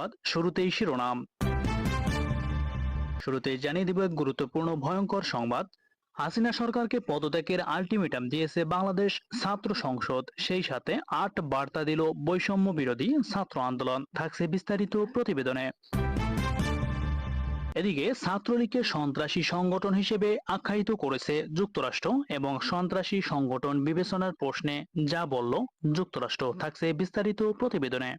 সংবাদ শুরুতেই শিরোনাম। শুরুতেই জানিয়ে দিব এক গুরুত্বপূর্ণ, ভয়ঙ্কর সংবাদ। হাসিনা সরকারকে পদত্যাগের আলটিমেটাম দিয়েছে বাংলাদেশ ছাত্র সংসদ। সেই সাথে আট বার্তা দিল বৈষম্য বিরোধী ছাত্র আন্দোলন। থাকছে বিস্তারিত প্রতিবেদনে। এদিকে ছাত্রলীগকে সন্ত্রাসী সংগঠন হিসেবে আখ্যায়িত করেছে যুক্তরাষ্ট্র এবং সন্ত্রাসী সংগঠন বিবেচনার প্রশ্নে যা বলল যুক্তরাষ্ট্র। থাকছে বিস্তারিত প্রতিবেদনে।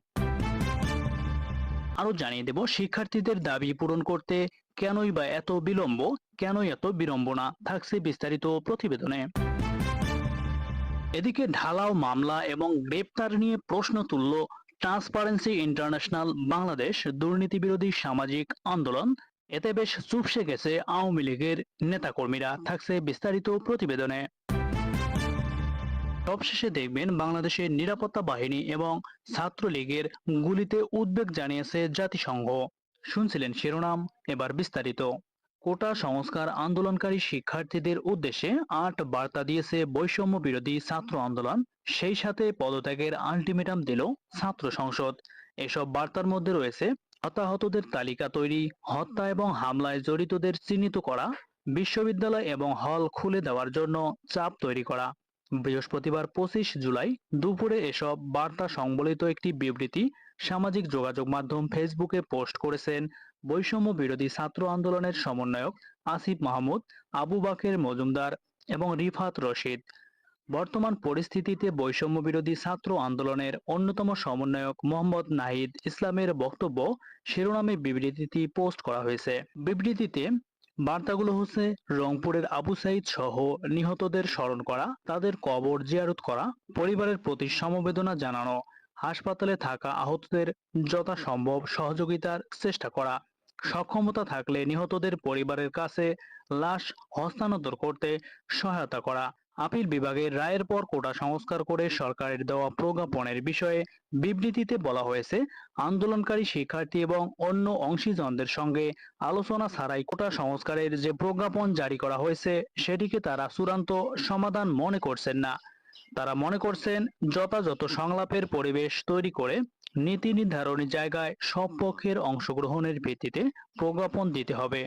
আরও জানিয়ে দেব, শিক্ষার্থীদের দাবি পূরণ করতে কেনই বা এত বিলম্ব, কেনই এত বিড়ম্বনা, থাকছে বিস্তারিত প্রতিবেদনে। এদিকে ঢালাও মামলা এবং গ্রেপ্তার নিয়ে প্রশ্ন তুলল ট্রান্সপারেন্সি ইন্টারন্যাশনাল বাংলাদেশ দুর্নীতি বিরোধী সামাজিক আন্দোলন। এতে বেশ চুপসে গেছে আওয়ামী লীগের নেতাকর্মীরা, থাকছে বিস্তারিত প্রতিবেদনে। সবশেষে দেখবেন বাংলাদেশের নিরাপত্তা বাহিনী এবং ছাত্রলীগের গুলিতে উদ্বেগ জানিয়েছে জাতিসংঘ। শুনছিলেন শিরোনাম, এবার বিস্তারিত। কোটা সংস্কার আন্দোলনকারী শিক্ষার্থীদের উদ্দেশ্যে আট বার্তা দিয়েছে বৈষম্য বিরোধী ছাত্র আন্দোলন। সেই সাথে পদত্যাগের আলটিমেটাম দিল ছাত্র সংসদ। এসব বার্তার মধ্যে রয়েছে হতাহতদের তালিকা তৈরি, হত্যা এবং হামলায় জড়িতদের চিহ্নিত করা, বিশ্ববিদ্যালয় এবং হল খুলে দেওয়ার জন্য চাপ তৈরি করা। বৃহস্পতিবার পঁচিশ জুলাই দুপুরে এসব বার্তা সংবলিত একটি বিবৃতি সামাজিক যোগাযোগ মাধ্যম ফেসবুকে পোস্ট করেছেন বৈষম্য বিরোধী ছাত্র আন্দোলনের সমন্বয়ক আসিফ মাহমুদ, আবু বাকের মজুমদার এবং রিফাত রশিদ। বর্তমান পরিস্থিতিতে বৈষম্য বিরোধী ছাত্র আন্দোলনের অন্যতম সমন্বয়ক মোহাম্মদ নাহিদ ইসলামের বক্তব্য শিরোনামে বিবৃতিটি পোস্ট করা হয়েছে। বিবৃতিতে বার্তাগুলো হচ্ছে রংপুরের আবু সাইদ সহ নিহতদের স্মরণ করা, তাদের কবর জিয়ারত করা, পরিবারের প্রতি সমবেদনা জানানো, হাসপাতালে থাকা আহতদের যথাসম্ভব সহযোগিতার চেষ্টা করা, সক্ষমতা থাকলে নিহতদের পরিবারের কাছে লাশ হস্তান্তর করতে সহায়তা করা আপিল বিভাগের রায়ের পর কোটা সংস্কার করে সরকারের দেওয়া প্রজ্ঞাপনের বিষয়ে বিবৃতিতে বলা হয়েছে, আন্দোলনকারী শিক্ষার্থী এবং অন্য অংশীজনদের সঙ্গে আলোচনা ছাড়াই কোটা সংস্কারের যে প্রজ্ঞাপন জারি করা হয়েছে, সেটিকে তারা চূড়ান্ত সমাধান মনে করছেন না। তারা মনে করছেন, যথাযথ সংলাপের পরিবেশ তৈরি করে নীতি নির্ধারণী জায়গায় সব পক্ষের অংশগ্রহণের ভিত্তিতে প্রজ্ঞাপন দিতে হবে।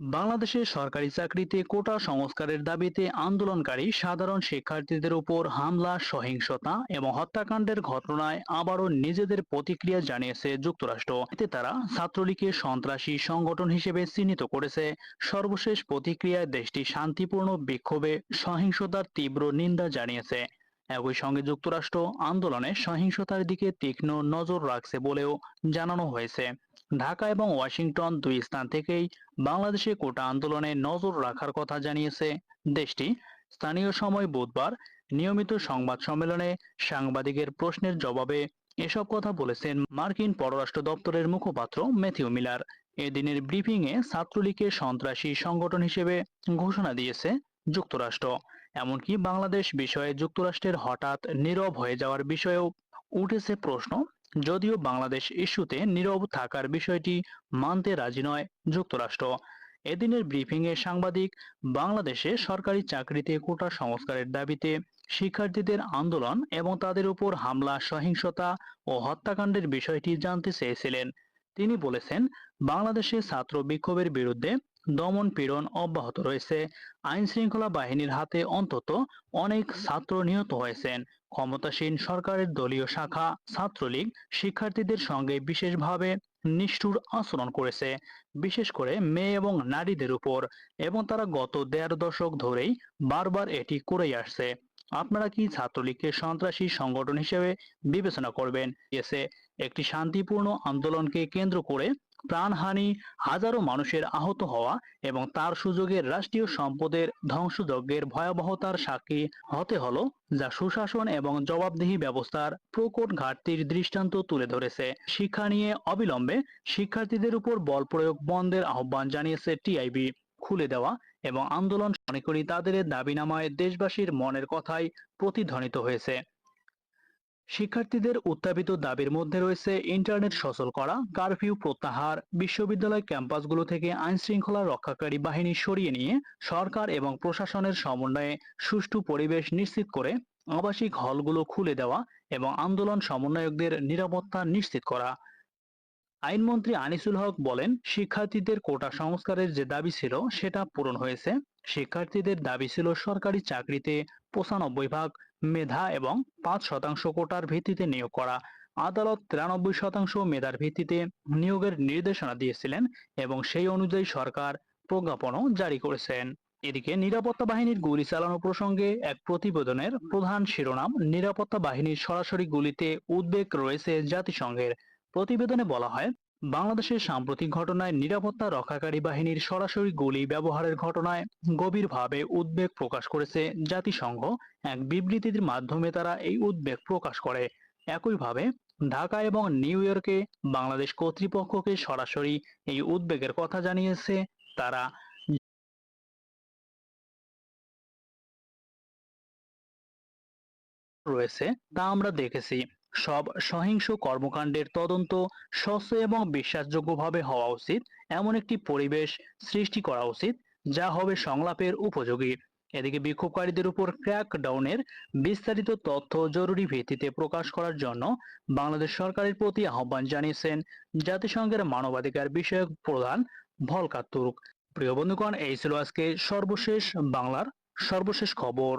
বাংলাদেশের সরকারি চাকরিতে কোটা সংস্কারের দাবিতে আন্দোলনকারী সাধারণ শিক্ষার্থীদের উপর হামলা, সহিংসতা এবং হত্যাকাণ্ডের ঘটনায় আবারও নিজেদের প্রতিক্রিয়া জানিয়েছে যুক্তরাষ্ট্র। এতে তারা ছাত্রলীগকে সন্ত্রাসী সংগঠন হিসেবে চিহ্নিত করেছে। সর্বশেষ প্রতিক্রিয়ায় দেশটি শান্তিপূর্ণ বিক্ষোভে সহিংসতার তীব্র নিন্দা জানিয়েছে। একই সঙ্গে যুক্তরাষ্ট্র আন্দোলনে সহিংসতার দিকে তীক্ষ্ণ নজর রাখছে বলেও জানানো হয়েছে। ঢাকা এবং ওয়াশিংটন দুই স্থান থেকেই বাংলাদেশে কোটা আন্দোলনে নজর রাখার কথা জানিয়েছে দেশটি। স্থানীয় সময় বুধবার নিয়মিত সংবাদ সম্মেলনে সাংবাদিকের প্রশ্নের জবাবে এসব কথা বলেছেন মার্কিন পররাষ্ট্র দপ্তরের মুখপাত্র ম্যাথিউ মিলার। এদিনের ব্রিফিংয়ে ছাত্রলীগকে সন্ত্রাসী সংগঠন হিসেবে ঘোষণা দিয়েছে যুক্তরাষ্ট্র। এমনকি বাংলাদেশ বিষয়ে যুক্তরাষ্ট্রের হঠাৎ নীরব হয়ে যাওয়ার বিষয়েও উঠেছে প্রশ্ন যদিও বাংলাদেশ ইস্যুতে নীরব থাকার বিষয়টি মানতে রাজি নয় যুক্তরাষ্ট্র। এদিনের ব্রিফিংয়ে সাংবাদিক, বাংলাদেশে সরকারি চাকরিতে কোটা সংস্কারের দাবিতে শিক্ষার্থীদের আন্দোলন এবং তাদের উপর হামলা, সহিংসতা ও হত্যাকাণ্ডের বিষয়টি জানতে চেয়েছিলেন। তিনি বলেছেন বাংলাদেশে ছাত্র বিক্ষোভের বিরুদ্ধে দমন পীড়ন অব্যাহত রয়েছে। আইন শৃঙ্খলা বাহিনীর হাতে অন্তত অনেক ছাত্র নিহত হয়েছেন। ক্ষমতাসীন সরকারের দলীয় শাখা ছাত্রলীগ শিক্ষার্থীদের সঙ্গে বিশেষভাবে নিষ্ঠুর আচরণ করেছে, বিশেষ করে মেয়ে এবং নারীদের উপর, এবং তারা গত দেড় দশক ধরেই বারবার এটি করেই আসছে। আপনারা কি ছাত্রলীগকে সন্ত্রাসী সংগঠন হিসেবে বিবেচনা করবেন? এসে একটি শান্তিপূর্ণ আন্দোলনকে কেন্দ্র করে প্রাণহানি, হাজারো মানুষের আহত হওয়া এবং তার সুযোগের রাষ্ট্রীয় সম্পদের ধ্বংসযজ্ঞের ভয়াবহতার সাক্ষী হতে হলো, যা সুশাসন এবং জবাবদিহি ব্যবস্থার প্রকট ঘাটতির দৃষ্টান্ত তুলে ধরেছে। শিক্ষা নিয়ে অবিলম্বে শিক্ষার্থীদের উপর বল প্রয়োগ বন্ধের আহ্বান জানিয়েছে টিআইবি খুলে দেওয়া এবং আন্দোলন মনে করি তাদের দাবিনামায় দেশবাসীর মনের কথাই প্রতিধ্বনিত হয়েছে। শিক্ষার্থীদের উত্থাপিত দাবির মধ্যে রয়েছে ইন্টারনেট সচল করা, কারফিউ প্রত্যাহার, বিশ্ববিদ্যালয় ক্যাম্পাসগুলো থেকে আইন শৃঙ্খলা রক্ষাকারী বাহিনী সরিয়ে নিয়ে সরকার এবং প্রশাসনের সমন্বয়ে সুষ্ঠু পরিবেশ নিশ্চিত করে আবাসিক হলগুলো খুলে দেওয়া এবং আন্দোলন সমন্বয়কদের নিরাপত্তা নিশ্চিত করা। আইনমন্ত্রী আনিসুল হক বলেন, শিক্ষার্থীদের কোটা সংস্কারের যে দাবি ছিল সেটা পূরণ হয়েছে। শিক্ষার্থীদের দাবি ছিল সরকারি চাকরিতে পঁচানব্বই ভাগ মেধা এবং পাঁচ শতাংশ কোটার ভিত্তিতে নিয়োগ করা। আদালত তিরানব্বই শতাংশ মেধার ভিত্তিতে নিয়োগের নির্দেশনা দিয়েছিলেন এবং সেই অনুযায়ী সরকার প্রজ্ঞাপনও জারি করেছেন। এদিকে নিরাপত্তা বাহিনীর গুলি চালানো প্রসঙ্গে এক প্রতিবেদনের প্রধান শিরোনাম, নিরাপত্তা বাহিনীর সরাসরি গুলিতে উদ্বেগ রয়েছে জাতিসংঘের। প্রতিবেদনে বলা হয় বাংলাদেশের সাম্প্রতিক ঘটনায় নিরাপত্তা রক্ষাকারী বাহিনীর সরাসরি গুলি ব্যবহারের ঘটনায় গভীরভাবে উদ্বেগ প্রকাশ করেছে জাতিসংঘ। এক বিবৃতির মাধ্যমে তারা এই উদ্বেগ প্রকাশ করে। একইভাবে, ঢাকা এবং নিউ ইয়র্কে বাংলাদেশ কর্তৃপক্ষকে সরাসরি এই উদ্বেগের কথা জানিয়েছে তারা। রয়েছে, তা আমরা দেখেছি। সব সহিংস কর্মকাণ্ডের তদন্ত স্বচ্ছ এবং বিশ্বাসযোগ্যভাবে হওয়া উচিত, এমন একটি পরিবেশ সৃষ্টি করা উচিত, যা হবে সংলাপের উপযোগী। এদিকে বিক্ষোভকারীদের উপর ক্র্যাক ডাউনের বিস্তারিত তথ্য জরুরি ভিত্তিতে প্রকাশ করার জন্য বাংলাদেশ সরকারের প্রতি আহ্বান জানিয়েছেন জাতিসংঘের মানবাধিকার বিষয়ক প্রধান ভলকার তুর্ক প্রিয় বন্ধুগণ, এই ছিল আজকে সর্বশেষ বাংলার সর্বশেষ খবর।